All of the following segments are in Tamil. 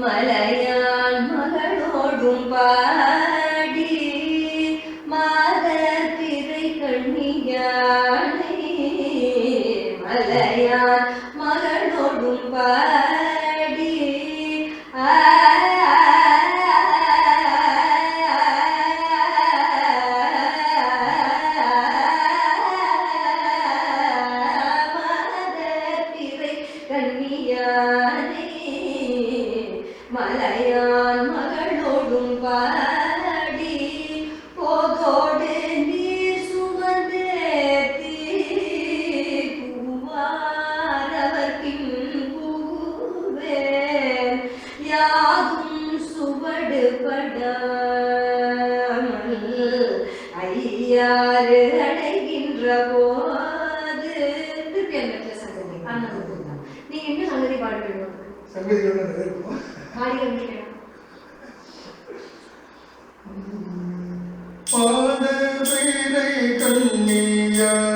மலையான் மகளோடும் பாடி மாதர் திரை கண்ணியானை மலையான் மகளோடும் பாடி. வாடி போதோடு நீர் சுமந்தேத்தி குமாரவர்க்கின் பூவே யாகும் சுவடுபடாமல் ஐயாறு அடைகின்ற போது. திருப்பி அந்த சங்கதி அண்ணன் நீங்க என்ன சங்கதி பாடுவீங்க சங்கதிகள் பாடிகள் Yeah.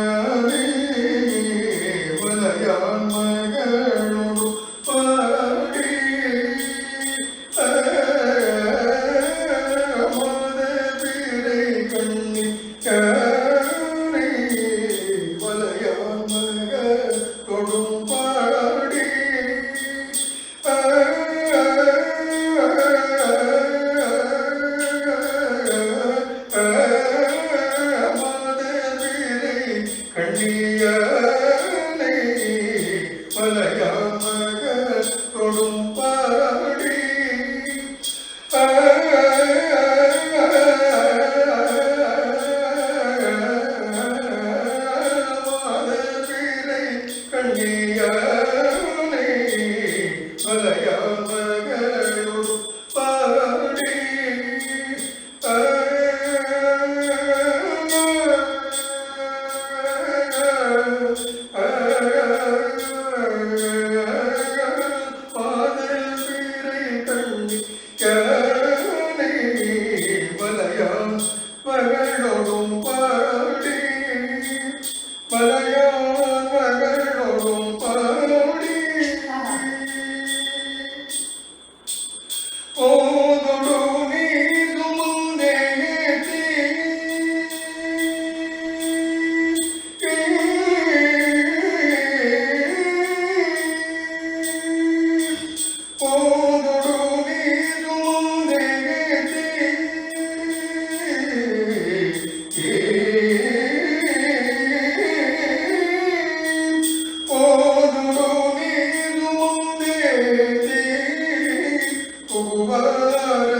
over